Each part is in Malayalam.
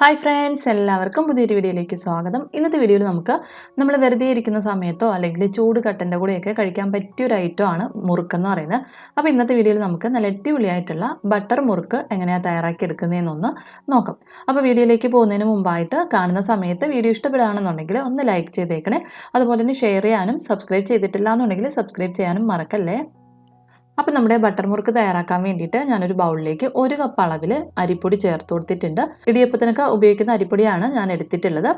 ഹായ് ഫ്രണ്ട്സ് എല്ലാവർക്കും പുതിയൊരു വീഡിയോയിലേക്ക് സ്വാഗതം. ഇന്നത്തെ വീഡിയോയിൽ നമുക്ക് നമ്മൾ വെറുതെ ഇരിക്കുന്ന സമയത്തോ അല്ലെങ്കിൽ ചൂട് കട്ടന്റെ കൂടെയൊക്കെ കഴിക്കാൻ പറ്റിയ ഒരു ഐറ്റം ആണ് മുറുക്കെന്ന് പറയുന്നത്. അപ്പോൾ ഇന്നത്തെ വീഡിയോയിൽ നമുക്ക് നല്ല അടിപൊളിയായിട്ടുള്ള ബട്ടർ മുറുക്ക് എങ്ങനെയാണ് തയ്യാറാക്കി എടുക്കുന്നതെന്നൊന്ന് നോക്കാം. അപ്പോൾ വീഡിയോയിലേക്ക് പോകുന്നതിന് മുമ്പായിട്ട് കാണുന്ന സമയത്ത് വീഡിയോ ഇഷ്ടപ്പെടുകയാണെന്നുണ്ടെങ്കിൽ ഒന്ന് ലൈക്ക് ചെയ്തേക്കണേ. അതുപോലെ തന്നെ ഷെയർ ചെയ്യാനും സബ്സ്ക്രൈബ് ചെയ്തിട്ടില്ല എന്നുണ്ടെങ്കിൽ സബ്സ്ക്രൈബ് ചെയ്യാനും മറക്കല്ലേ. അപ്പം നമ്മുടെ ബട്ടർ മുറുക്ക് തയ്യാറാക്കാൻ വേണ്ടിയിട്ട് ഞാനൊരു ബൗളിലേക്ക് ഒരു കപ്പ് അളവിൽ അരിപ്പൊടി ചേർത്ത് കൊടുത്തിട്ടുണ്ട്. ഇടിയപ്പത്തിനൊക്കെ ഉപയോഗിക്കുന്ന അരിപ്പൊടിയാണ് ഞാൻ എടുത്തിട്ടുള്ളത്.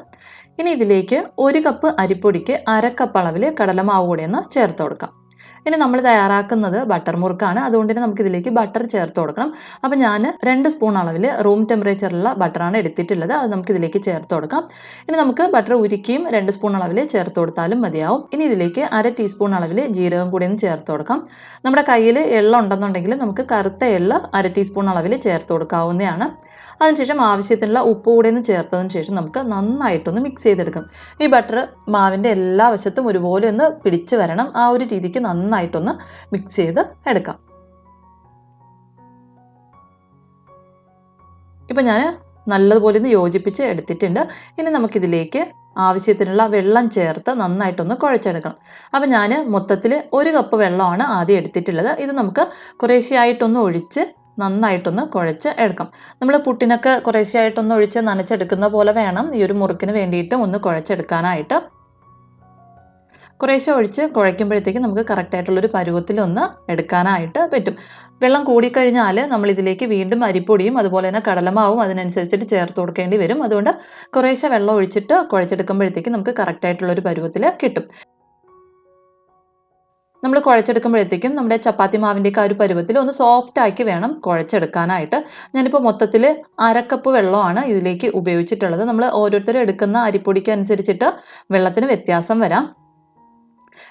ഇനി ഇതിലേക്ക് ഒരു കപ്പ് അരിപ്പൊടിക്ക് അര കപ്പ് അളവിൽ കടലമാവ് കൂടെ ഒന്ന് ചേർത്ത് കൊടുക്കാം. ഇനി നമ്മൾ തയ്യാറാക്കുന്നത് ബട്ടർ മുറുക്കാണ്. അതുകൊണ്ട് തന്നെ നമുക്ക് ഇതിലേക്ക് ബട്ടർ ചേർത്ത് കൊടുക്കണം. അപ്പോൾ ഞാൻ രണ്ട് സ്പൂൺ അളവിൽ റൂം ടെമ്പറേച്ചറിലുള്ള ബട്ടറാണ് എടുത്തിട്ടുള്ളത്. അത് നമുക്ക് ഇതിലേക്ക് ചേർത്ത് കൊടുക്കാം. ഇനി നമുക്ക് ബട്ടർ ഉരുക്കിയും രണ്ട് സ്പൂൺ അളവിൽ ചേർത്ത് കൊടുത്താലും മതിയാവും. ഇനി ഇതിലേക്ക് അര ടീസ്പൂൺ അളവിൽ ജീരകം കൂടി ഒന്ന് ചേർത്ത് കൊടുക്കാം. നമ്മുടെ കയ്യിൽ എള്ള ഉണ്ടെന്നുണ്ടെങ്കിൽ നമുക്ക് കറുത്ത എള്ള അര ടീസ്പൂൺ അളവിൽ ചേർത്ത് കൊടുക്കാവുന്നതാണ്. അതിനുശേഷം ആവശ്യത്തിനുള്ള ഉപ്പ് കൂടെ ഒന്ന് ചേർത്തതിന് ശേഷം നമുക്ക് നന്നായിട്ടൊന്ന് മിക്സ് ചെയ്തെടുക്കാം. ഈ ബട്ടർ മാവിന്റെ എല്ലാ വശത്തും ഒരുപോലെ ഒന്ന് പിടിച്ചു വരണം. ആ ഒരു രീതിക്ക് നന്നായിട്ടൊന്ന് മിക്സ് ചെയ്ത് എടുക്കാം. ഇപ്പം ഞാൻ നല്ലതുപോലെ ഒന്ന് യോജിപ്പിച്ച് എടുത്തിട്ടുണ്ട്. ഇനി നമുക്കിതിലേക്ക് ആവശ്യത്തിനുള്ള വെള്ളം ചേർത്ത് നന്നായിട്ടൊന്ന് കുഴച്ചെടുക്കണം. അപ്പോൾ ഞാൻ മൊത്തത്തിൽ ഒരു കപ്പ് വെള്ളമാണ് ആദ്യം എടുത്തിട്ടുള്ളത്. ഇത് നമുക്ക് കുറേശ്ശെയായിട്ടൊന്ന് ഒഴിച്ച് നന്നായിട്ടൊന്ന് കുഴച്ച് എടുക്കാം. നമ്മൾ പുട്ടിനൊക്കെ കുറേശ്ശെയായിട്ടൊന്ന് ഒഴിച്ച് നനച്ചെടുക്കുന്ന പോലെ വേണം. ഈ ഒരു മുറുക്കിന് വേണ്ടിയിട്ട് ഒന്ന് കുഴച്ചെടുക്കാനായിട്ട്. കുറേശ്ശെ ഒഴിച്ച് കുഴയ്ക്കുമ്പോഴത്തേക്ക് നമുക്ക് കറക്റ്റായിട്ടുള്ളൊരു പരുവത്തിലൊന്ന് എടുക്കാനായിട്ട് പറ്റും. വെള്ളം കൂടിക്കഴിഞ്ഞാൽ നമ്മൾ ഇതിലേക്ക് വീണ്ടും അരിപ്പൊടിയും അതുപോലെ തന്നെ കടലമാവും അതിനനുസരിച്ചിട്ട് ചേർത്ത് കൊടുക്കേണ്ടി വരും. അതുകൊണ്ട് കുറേശ്ശെ വെള്ളം ഒഴിച്ചിട്ട് കുഴച്ചെടുക്കുമ്പോഴത്തേക്ക് നമുക്ക് കറക്റ്റായിട്ടുള്ളൊരു പരുവത്തിൽ കിട്ടും. നമ്മൾ കുഴച്ചെടുക്കുമ്പോഴത്തേക്കും നമ്മുടെ ചപ്പാത്തി മാവിന്റെയൊക്കെ ആ ഒരു പരുവത്തിൽ ഒന്ന് സോഫ്റ്റ് ആക്കി വേണം കുഴച്ചെടുക്കാനായിട്ട്. ഞാനിപ്പോൾ മൊത്തത്തിൽ അരക്കപ്പ് വെള്ളമാണ് ഇതിലേക്ക് ഉപയോഗിച്ചിട്ടുള്ളത്. നമ്മൾ ഓരോരുത്തരും എടുക്കുന്ന അരിപ്പൊടിക്ക് അനുസരിച്ചിട്ട് വെള്ളത്തിന് വ്യത്യാസം വരാം.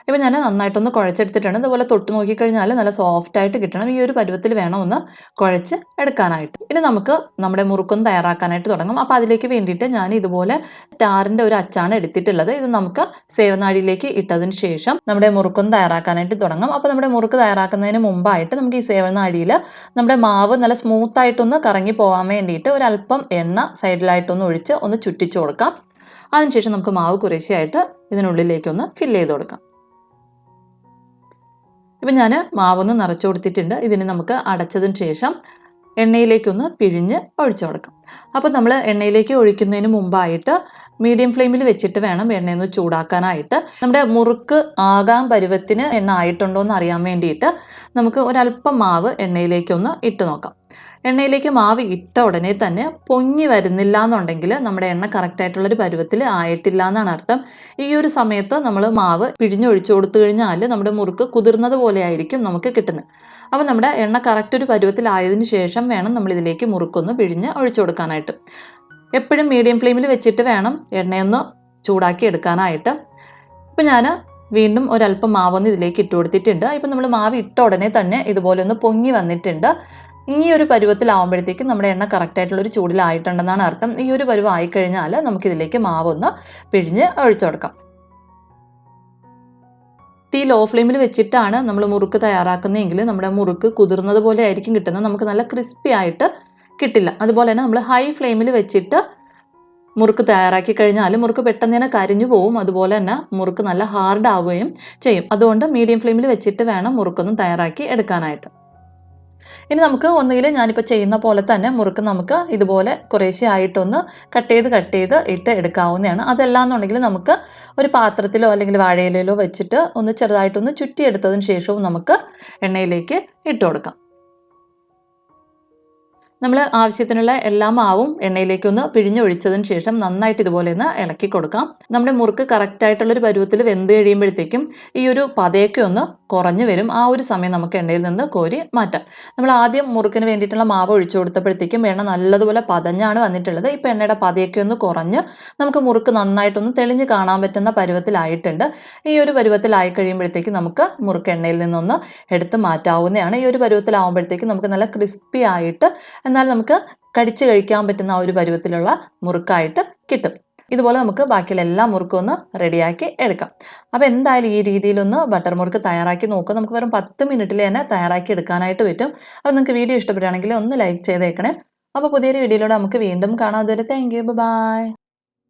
ഇപ്പം ഞാൻ നന്നായിട്ടൊന്ന് കുഴച്ചെടുത്തിട്ടുണ്ട്. അതുപോലെ തൊട്ട് നോക്കിക്കഴിഞ്ഞാൽ നല്ല സോഫ്റ്റ് ആയിട്ട് കിട്ടണം. ഈ ഒരു പരുവത്തിൽ വേണം ഒന്ന് കുഴച്ച് എടുക്കാനായിട്ട്. ഇനി നമുക്ക് നമ്മുടെ മുറുക്കൊന്ന് തയ്യാറാക്കാനായിട്ട് തുടങ്ങും. അപ്പോൾ അതിലേക്ക് വേണ്ടിയിട്ട് ഞാൻ ഇതുപോലെ സ്റ്റാറിന്റെ ഒരു അച്ചാണ് എടുത്തിട്ടുള്ളത്. ഇത് നമുക്ക് സേവനാഴിയിലേക്ക് ഇട്ടതിന് ശേഷം നമ്മുടെ മുറുക്കൊന്ന് തയ്യാറാക്കാനായിട്ട് തുടങ്ങും. അപ്പോൾ നമ്മുടെ മുറുക്ക് തയ്യാറാക്കുന്നതിന് മുമ്പായിട്ട് നമുക്ക് ഈ സേവനാഴിയിൽ നമ്മുടെ മാവ് നല്ല സ്മൂത്ത് ആയിട്ടൊന്ന് കറങ്ങി പോകാൻ വേണ്ടിയിട്ട് ഒരല്പം എണ്ണ സൈഡിലായിട്ടൊന്ന് ഒഴിച്ച് ഒന്ന് ചുറ്റിച്ചു കൊടുക്കാം. അതിനുശേഷം നമുക്ക് മാവ് കുറേശ്ശെയായിട്ട് ഇതിനുള്ളിലേക്കൊന്ന് ഫില്ല് ചെയ്ത് കൊടുക്കാം. ഇപ്പം ഞാൻ മാവൊന്ന് നിറച്ചു കൊടുത്തിട്ടുണ്ട്. ഇതിന് നമുക്ക് അടച്ചതിന് ശേഷം എണ്ണയിലേക്കൊന്ന് പിഴിഞ്ഞ് ഒഴിച്ചു കൊടുക്കാം. അപ്പോൾ നമ്മൾ എണ്ണയിലേക്ക് ഒഴിക്കുന്നതിന് മുമ്പായിട്ട് മീഡിയം ഫ്ലെയിമിൽ വെച്ചിട്ട് വേണം എണ്ണയൊന്ന് ചൂടാക്കാനായിട്ട്. നമ്മുടെ മുറുക്ക് ആകാം പരുവത്തിന് എണ്ണ ആയിട്ടുണ്ടോ എന്ന് അറിയാൻ വേണ്ടിയിട്ട് നമുക്ക് ഒരല്പം മാവ് എണ്ണയിലേക്കൊന്ന് ഇട്ട് നോക്കാം. എണ്ണയിലേക്ക് മാവ് ഇട്ട ഉടനെ തന്നെ പൊങ്ങി വരുന്നില്ല എന്നുണ്ടെങ്കിൽ നമ്മുടെ എണ്ണ കറക്റ്റായിട്ടുള്ളൊരു പരുവത്തിൽ ആയിട്ടില്ല എന്നാണ് അർത്ഥം. ഈ ഒരു സമയത്ത് നമ്മൾ മാവ് പിഴിഞ്ഞൊഴിച്ചു കൊടുത്തു കഴിഞ്ഞാൽ നമ്മുടെ മുറുക്ക് കുതിർന്നത് പോലെ ആയിരിക്കും നമുക്ക് കിട്ടുന്നത്. അപ്പോൾ നമ്മുടെ എണ്ണ കറക്റ്റ് ഒരു പരുവത്തിൽ ആയതിന് ശേഷം വേണം നമ്മൾ ഇതിലേക്ക് മുറുക്കൊന്ന് പിഴിഞ്ഞ് ഒഴിച്ചു കൊടുക്കാനായിട്ട്. എപ്പോഴും മീഡിയം ഫ്ലെയിമിൽ വെച്ചിട്ട് വേണം എണ്ണയൊന്ന് ചൂടാക്കി എടുക്കാനായിട്ട്. ഇപ്പം ഞാൻ വീണ്ടും ഒരല്പം മാവൊന്ന് ഇതിലേക്ക് ഇട്ട് കൊടുത്തിട്ടുണ്ട്. ഇപ്പം നമ്മൾ മാവ് ഇട്ട ഉടനെ തന്നെ ഇതുപോലെ ഒന്ന് പൊങ്ങി വന്നിട്ടുണ്ട്. ഈ ഒരു പരുവത്തിലാവുമ്പോഴത്തേക്കും നമ്മുടെ എണ്ണ കറക്റ്റായിട്ടുള്ള ഒരു ചൂടിലായിട്ടുണ്ടെന്നാണ് അർത്ഥം. ഈ ഒരു പരുവം ആയിക്കഴിഞ്ഞാൽ നമുക്കിതിലേക്ക് മാവൊന്ന് പിഴിഞ്ഞ് ഒഴിച്ചു കൊടുക്കാം. തീ ലോ ഫ്ലെയിമിൽ വെച്ചിട്ടാണ് നമ്മൾ മുറുക്ക് തയ്യാറാക്കുന്നതെങ്കിൽ നമ്മുടെ മുറുക്ക് കുതിർന്നത് പോലെ ആയിരിക്കും കിട്ടുന്നത്. നമുക്ക് നല്ല ക്രിസ്പി ആയിട്ട് കിട്ടില്ല. അതുപോലെ തന്നെ നമ്മൾ ഹൈ ഫ്ലെയിമിൽ വെച്ചിട്ട് മുറുക്ക് തയ്യാറാക്കി കഴിഞ്ഞാൽ മുറുക്ക് പെട്ടെന്ന് തന്നെ കരിഞ്ഞു പോവും. അതുപോലെ തന്നെ മുറുക്ക് നല്ല ഹാർഡ് ആവുകയും ചെയ്യും. അതുകൊണ്ട് മീഡിയം ഫ്ലെയിമിൽ വെച്ചിട്ട് വേണം മുറുക്കൊന്നും തയ്യാറാക്കി എടുക്കാനായിട്ട്. ഇനി നമുക്ക് ഒന്നുകിൽ ഞാനിപ്പോൾ ചെയ്യുന്ന പോലെ തന്നെ മുറുക്ക് നമുക്ക് ഇതുപോലെ കുറേശ്ശെ ആയിട്ടൊന്ന് കട്ട് ചെയ്ത് കട്ട് ചെയ്ത് ഇട്ട് എടുക്കാവുന്നതാണ്. അതല്ലാന്നുണ്ടെങ്കിൽ നമുക്ക് ഒരു പാത്രത്തിലോ അല്ലെങ്കിൽ വാഴയിലോ വെച്ചിട്ട് ഒന്ന് ചെറുതായിട്ടൊന്ന് ചുറ്റിയെടുത്തതിന് ശേഷവും നമുക്ക് എണ്ണയിലേക്ക് ഇട്ട് കൊടുക്കാം. നമ്മൾ ആവശ്യത്തിനുള്ള എല്ലാ മാവും എണ്ണയിലേക്ക് എണ്ണയിലേക്കൊന്ന് പിഴിഞ്ഞൊഴിച്ചതിന് ശേഷം നന്നായിട്ട് ഇതുപോലെ ഒന്ന് ഇളക്കി കൊടുക്കാം. നമ്മുടെ മുറുക്ക് കറക്റ്റായിട്ടുള്ളൊരു പരുവത്തിൽ വെന്ത് കഴിയുമ്പോഴത്തേക്കും ഈ ഒരു പതയൊക്കെ ഒന്ന് കുറഞ്ഞു വരും. ആ ഒരു സമയം നമുക്ക് എണ്ണയിൽ നിന്ന് കോരി മാറ്റാം. നമ്മൾ ആദ്യം മുറുക്കിന് വേണ്ടിയിട്ടുള്ള മാവ് ഒഴിച്ചു കൊടുത്തപ്പോഴത്തേക്കും എണ്ണ നല്ലതുപോലെ പതഞ്ഞാണ് വന്നിട്ടുള്ളത്. ഇപ്പോൾ എണ്ണയുടെ പതയൊക്കെ ഒന്ന് കുറഞ്ഞ് നമുക്ക് മുറുക്ക് നന്നായിട്ടൊന്ന് തെളിഞ്ഞ് കാണാൻ പറ്റുന്ന പരുവത്തിലായിട്ടുണ്ട്. ഈ ഒരു പരുവത്തിലായി കഴിയുമ്പോഴത്തേക്കും നമുക്ക് മുറുക്ക് എണ്ണയിൽ നിന്നൊന്ന് എടുത്ത് മാറ്റാവുന്നതാണ്. ഈ ഒരു പരുവത്തിലാവുമ്പോഴത്തേക്കും നമുക്ക് നല്ല ക്രിസ്പി ആയിട്ട് എന്നാൽ നമുക്ക് കടിച്ച് കഴിക്കാൻ പറ്റുന്ന ആ ഒരു പരുവത്തിലുള്ള മുറുക്കായിട്ട് കിട്ടും. ഇതുപോലെ നമുക്ക് ബാക്കിയുള്ള എല്ലാ മുറുക്കും ഒന്ന് റെഡിയാക്കി എടുക്കാം. അപ്പോൾ എന്തായാലും ഈ രീതിയിലൊന്ന് ബട്ടർ മുറുക്ക് തയ്യാറാക്കി നോക്കുക. നമുക്ക് വെറും പത്ത് മിനിറ്റിൽ തന്നെ തയ്യാറാക്കി എടുക്കാനായിട്ട് പറ്റും. അപ്പോൾ നിങ്ങൾക്ക് വീഡിയോ ഇഷ്ടപ്പെടുകയാണെങ്കിൽ ഒന്ന് ലൈക്ക് ചെയ്തേക്കണേ. അപ്പോൾ പുതിയൊരു വീഡിയോയിലൂടെ നമുക്ക് വീണ്ടും കാണാം. അതുവരെ താങ്ക് യു ബൈ